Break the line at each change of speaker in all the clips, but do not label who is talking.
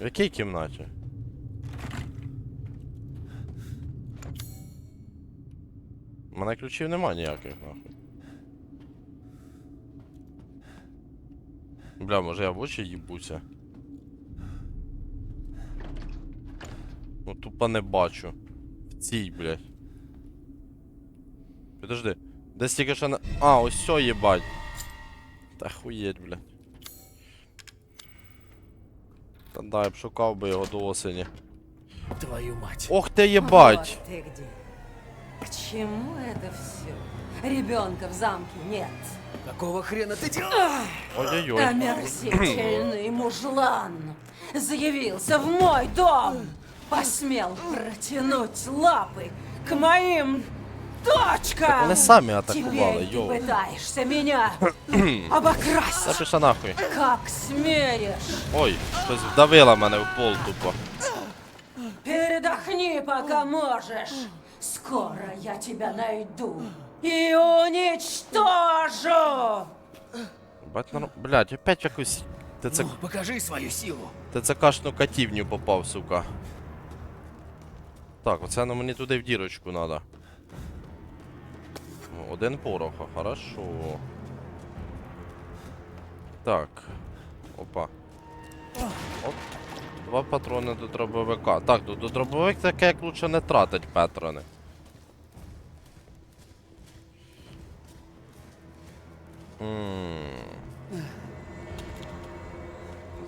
В якій кімнаті? У мене ключів нема ніяких, нахуй. Бля, може я в очі їбуся? Ну тупо не бачу. В цій, блядь. Подожди. Десь тільки що на. А, ось все їбать. Та хуєть, блядь. Та да, я б шукав би його до осені.
Твою мать.
Ох ти їбать!
Вот ты где. К чему это все? Ребенка в замке нет.
Какого хрена ты делаешь?
Ой-ой-ой.
Омерзительный мужлан заявился в мой дом. Посмел протянуть лапы к моим
так вони самі
Теперь
атакували,
ты
йоу.
пытаешься меня обокрасть.
пиша нахуй.
Как смеешь?
Ой, щось вдавило мене в пол тупо.
Передохни, пока можешь. Скоро я тебя найду и уничтожу.
Бать, нар... Блядь, опять якусь ТЦ...
Ну, покажи свою силу.
ТЦКшну катівню попав, сука. Так, оце ну мені туди в дірочку надо. Ну, Один порох, а, хорошо. Так. Опа. Оп. Два патрони до дробовика. Так, до, до дробовик таке як лучше не тратить патрони.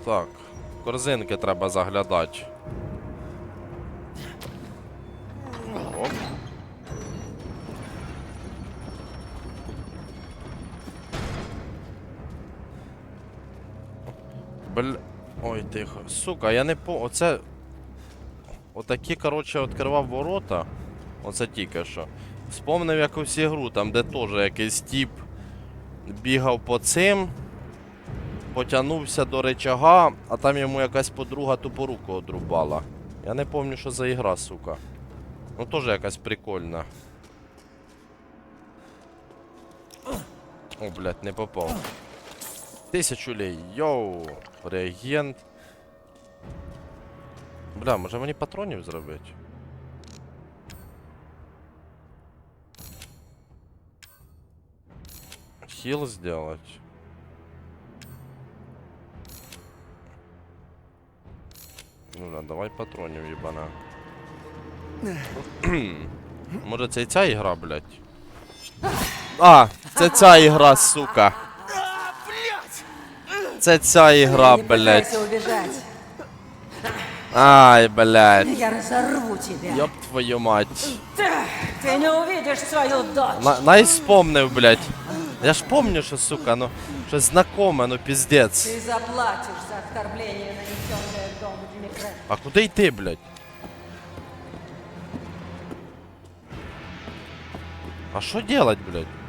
Так, корзинки треба заглядати. Бл... Ой, тихо. Сука, я не по. Оце. Отакі, коротше, відкривав ворота. Оце тільки що. Вспомнив якусь ігру, там де теж якийсь тіп бігав по цим потягнувся до речага, а там йому якась подруга тупо руку одрубала. Я не пам'ятаю, що за ігра, сука. Ну теж якась прикольна. О, блядь, не попав. Тисячу лей, йоу, реагент. Бля, може мені патронів зробити? Хіл сделать. Ну да, давай патронів, їбана. Може це і ця ігра, блядь? А, це ця ігра, сука. Це ця ігра, блядь. Ай, блядь.
Я разорву тебя.
Ёб твою мать.
Ты не увидишь свою дочь.
На, най вспомнив, блядь. Я ж помню, що, сука, ну, щось знакоме, ну піздець.
Ты заплатишь за оскорбление, нанесенное дому Димитре.
А куди йти, блядь? А що делать, блядь?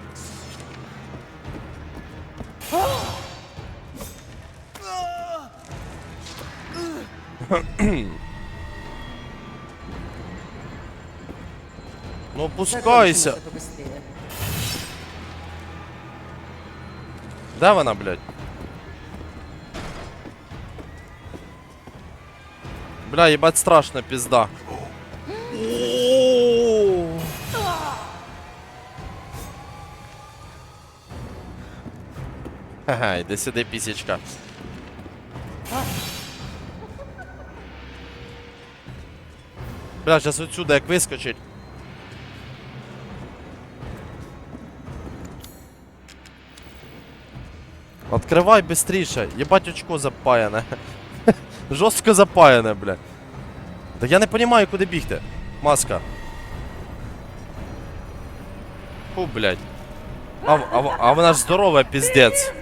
Ну опускайся.
Закончим это побыстрее.
Де вона, блядь? Бля, їбать страшно, пізда. О! Ага, іди сюди, пісічка. Бля, зараз отсюда як вискочить. Откривай быстріше, єбать очко запаяне. Жорстко запаяне, бля. Та я не розумію, куди бігти. Маска. Фу, блядь. А, а, а вона ж здорова, піздець.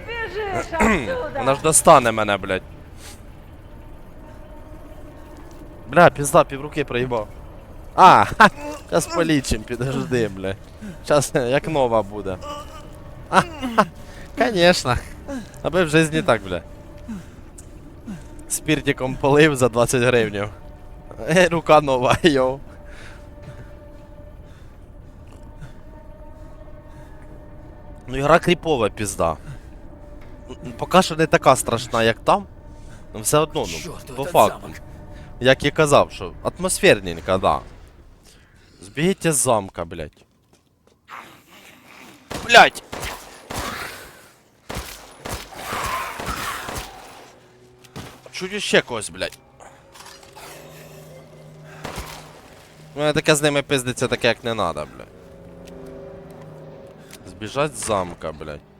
Вона ж достане мене, блядь. Бля, пізда, півруки проїбав. А, ха, зараз полічим, підожди, бля. Зараз як нова буде. А, ха, конечно. Аби в житті так, бля. Спіртиком полив за 20 гривнів. Е, рука нова, йоу. Ну, ігра кріпова пізда. Поки що не така страшна, як там. Ну все одно, ну,
Чёрт,
по факту.
замок.
Як і казав, що атмосферненько, да. Збігіть з замка, блядь. Блядь! Чуть ще когось, блядь. У мене таке з ними пиздиться таке, як не надо, блядь. Збіжать з замка, блядь.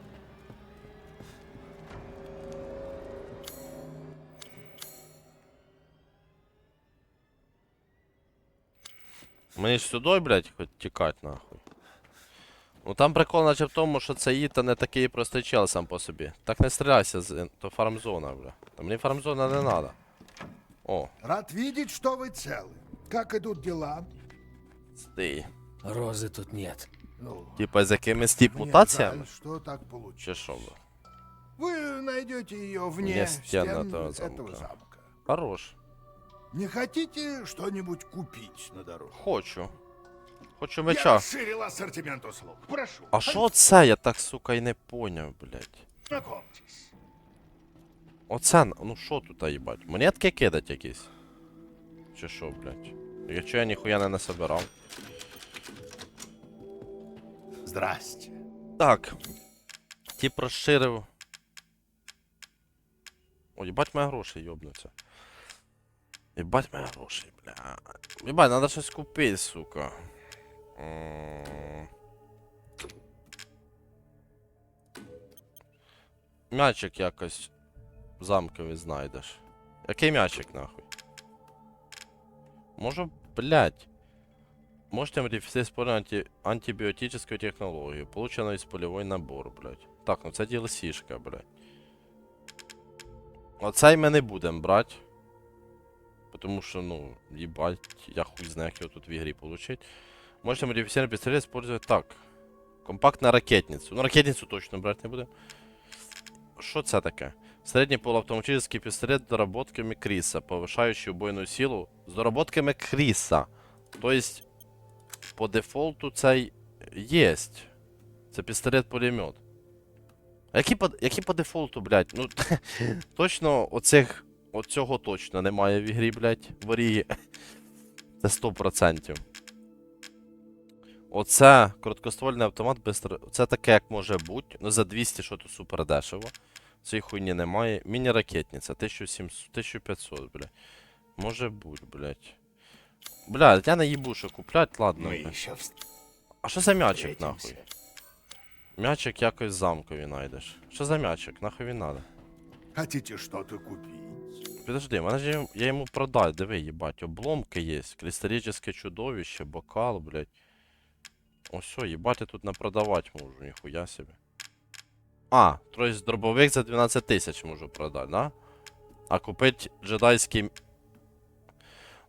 Мені ж сюди, блядь, хоч тікать нахуй. Ну там прикол наче в тому, що це Іта не такий простий чел сам по собі. Так не стріляйся, з... то фармзона, бля. Та мені фармзона не надо. О,
Рад видеть, что вы целы. Как идут дела?
стій.
Розы тут нет.
Ну,
Типа з якимись тип
мне
мутаціями?
жаль, что так получилось.
Чи що, бля?
Вы найдете ее вне
Вне стен
стен
этого
этого
замка.
замка.
Хорош.
Не хотите что-нибудь купить на дорогу?
Хочу. Хочу
Я
меча.
расширил ассортимент услуг. Прошу,
А що це я так, сука, і не поняв, блядь.
знакомьтесь.
Оце, ну що тут, їбать? Монетки кидать якісь? Чи що, блядь? Якщо я ніхуя не насобирав.
Здрасте.
Так. Тип розширив. О, їбать моя гроші, йобнуться. Їбать моя гроші, бля. Їбать, надо щось купити, сука. Мячик якось замковий знайдеш. Який мячик, нахуй? Може, блядь. Можете модифицировать использовать анти... антибиотическую технологию, полученную из полевой набор, блядь. Так, ну це DLC-шка, блядь. Оцей ми не будемо брати. Потому що, ну, їбать, я хуй знаю, як його тут в ігрі получить. Можете модифицировать пистолет, использовать так. Компактна ракетницю. Ну, ракетницю точно брати не будемо. Що це таке? Средний полуавтоматический пистолет с доработками Криса, повышающий убойную силу с доработками Криса. То есть, по дефолту цей єсть. Це пістолет-пулемет. А які по, які по дефолту, блядь? Ну, точно оцих, оцього точно немає в ігрі, блядь, в Орії. Це 100%. Оце короткоствольний автомат бистро. Це таке, як може бути. Ну за 200, що тут супер дешево. Цієї хуйні немає. Міні-ракетниця, 1700, 1500, блядь. Може бути, блядь. Бля, я не їбу, що куплять, ладно.
Мы
бля.
еще
А що за м'ячик, нахуй? М'ячик якось замкові знайдеш. Що за м'ячик? Нахуй він надо?
Хотите что-то купить?
Подожди, мене ж я, я йому продав, диви, їбать, обломки є, кристалічне чудовище, бокал, блядь. Ось їбать, я тут напродавати можу, ніхуя собі. А, то есть дробовик за 12 тисяч можу продати, да? А купить джедайський.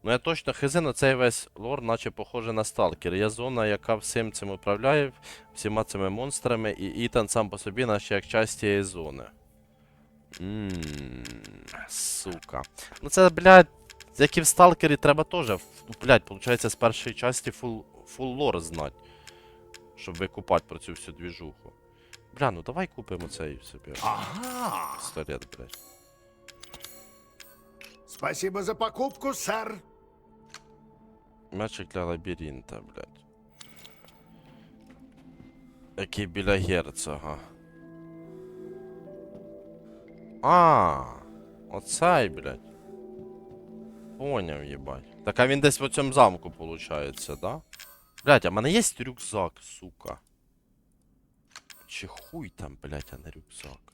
Ну я точно хз на цей весь лор, наче похоже на сталкер. Є зона, яка всім цим управляє, всіма цими монстрами, і Ітан сам по собі, наче як часть цієї зони. Ммм, сука. Ну це, блядь, як і в сталкері, треба теж, блядь, виходить, з першої часті фул, фул лор знати. Щоб викупати про цю всю двіжуху. Бля, ну давай купимо цей собі
Ага.
пістолет, блядь.
Спасибо за покупку, сэр.
Мячик для лабіринта, блядь. Який біля герцога. А, оцей, блядь. Поняв, їбать. Так а він десь в цьому замку, получається, да? Блядь, а в мене є рюкзак, сука. Чи хуй там, блядь, а не рюкзак.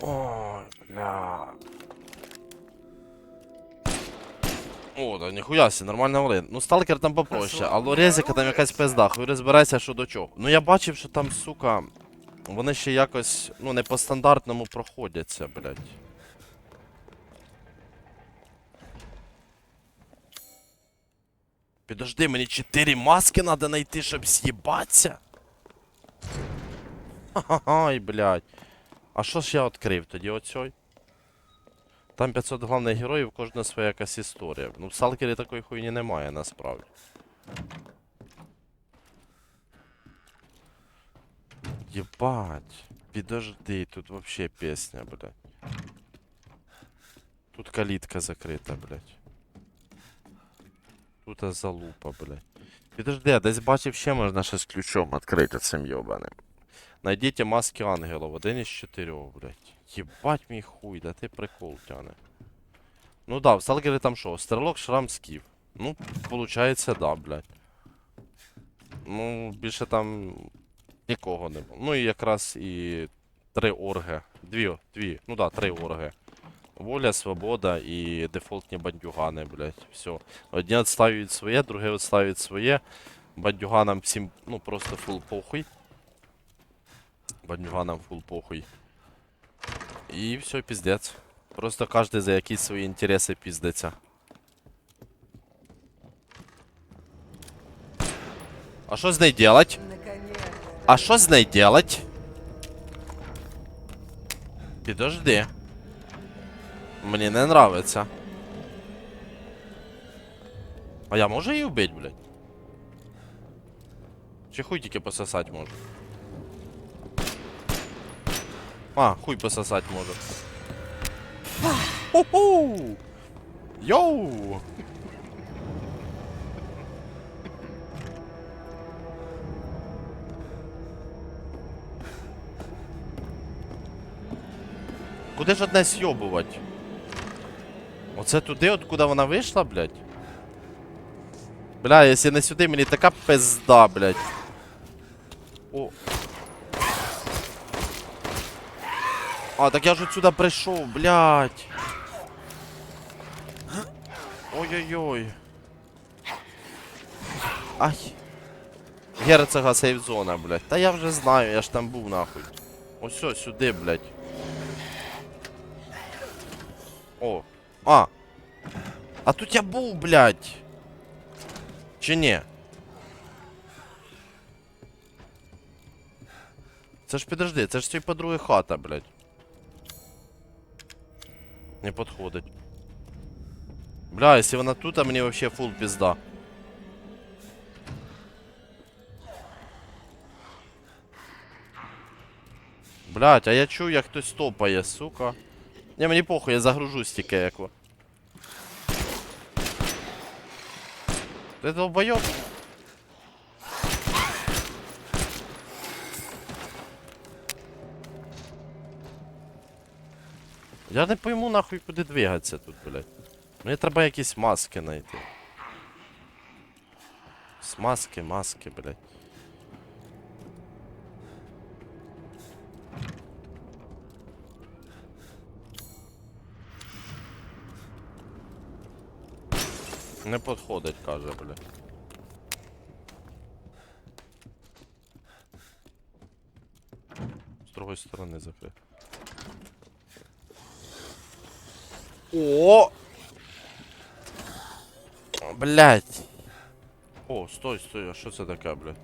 Ой, бля. О, да ніхуя сі, нормально валин. Ну сталкер там попроще, а лорезика там якась пизда, хуй розбирайся, що до чого. Ну я бачив, що там, сука, вони ще якось, ну не по стандартному проходяться, блядь. Підожди, мені 4 маски надо знайти, щоб з'їбатися? Ай, блядь. А що ж я відкрив тоді оцей? Там 500 главних героїв, кожна своя якась історія. Ну, в Салкері такої хуйні немає насправді. Єбать. Підожди, тут вообще песня, блядь. Тут калітка закрита, блядь. Тут залупа, блядь. Підожди, а десь бачив ще можна щось ключом відкрити цим йобаним. Найдіть маски ангелов, один із чотирьох, блядь. Єбать мій хуй, да ти прикол тяне. Ну да, в сталкері там що? Стрелок, шрам, скіф. Ну, получається, да, блядь. Ну, більше там нікого не було. Ну і якраз і три орги. Дві, дві, ну да, три орги. Воля, свобода і дефолтні бандюгани, блядь. Все. Одні відставлюють своє, другі відставлюють своє. Бандюганам всім, ну просто фул похуй. Бандюганам фул похуй. І все, піздець. Просто кожен за якісь свої інтереси піздиться. А що з нею делать?
Наконец-то.
А що з нею делать? Підожди. Мені не нравиться. А я можу її вбити, блядь? Чи хуй тільки пососать можу? А, хуй пососать можу. Ху-ху! Йоу! Куди ж одне сьобувати? Оце туди, откуда вона вийшла, блядь? Бля, якщо не сюди, мені така пизда, блядь. О. А, так я ж отсюда прийшов, блядь. Ой-ой-ой. Ай. Герцога сейф-зона, блядь. Та я вже знаю, я ж там був нахуй. Ось сюди, блядь. О. А. А тут я був, блядь. Чи ні? Це ж підожди, це ж цієї подруги хата, блядь. Не підходить. Бля, якщо вона тут, а мені вообще фул пізда. Блять, а я чую, як хтось топає, сука. Не, мені похуй, я загружусь тільки яко. Ти долбойоб? Я не пойму нахуй куди двигатися тут, блядь. Мені треба якісь маски знайти. С маски, маски, блядь. Не підходить, каже, блядь. З другої сторони закрив. О! Блять. О, стой, стой, а що це таке, блядь?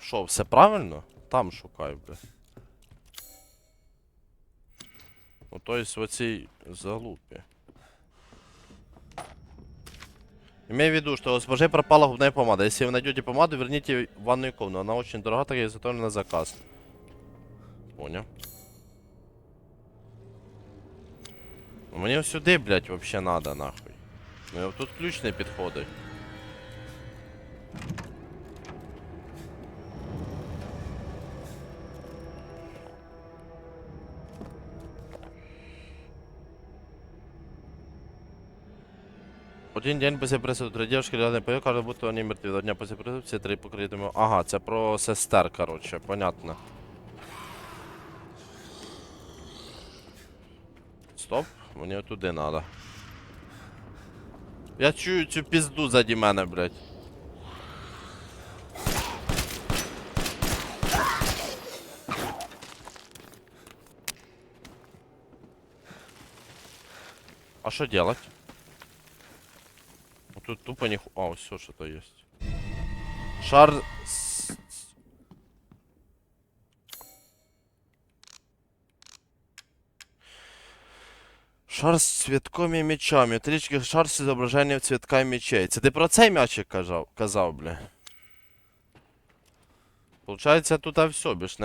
Що, все правильно? Там шукай, блядь. Ну, то есть в оцій залупі. Имею в виду, что у госпожи пропала губная помада. Если вы найдете помаду, верните в ванную комнату. Она очень дорога, так и изготовлена на заказ. Понял. Мне сюда, блядь, вообще надо, нахуй. Ну, тут ключ не підходить. Один день після присуду три дівчинки реально пою, каже, будто вони мертві. Два дня після присуду всі три покриті. мо- Ага, це про сестер, короче, понятно. Стоп, мені туди надо. Я чую цю пізду заді мене, блядь. А що делать? Ну, Тут тупо не... А, все, что-то есть. Шар... с- с- Шар з цвітком і мечами. Трічки шар з зображенням цвітка і мечей. Це ти про цей м'ячик казав, казав, бля? Получається, тут все, більш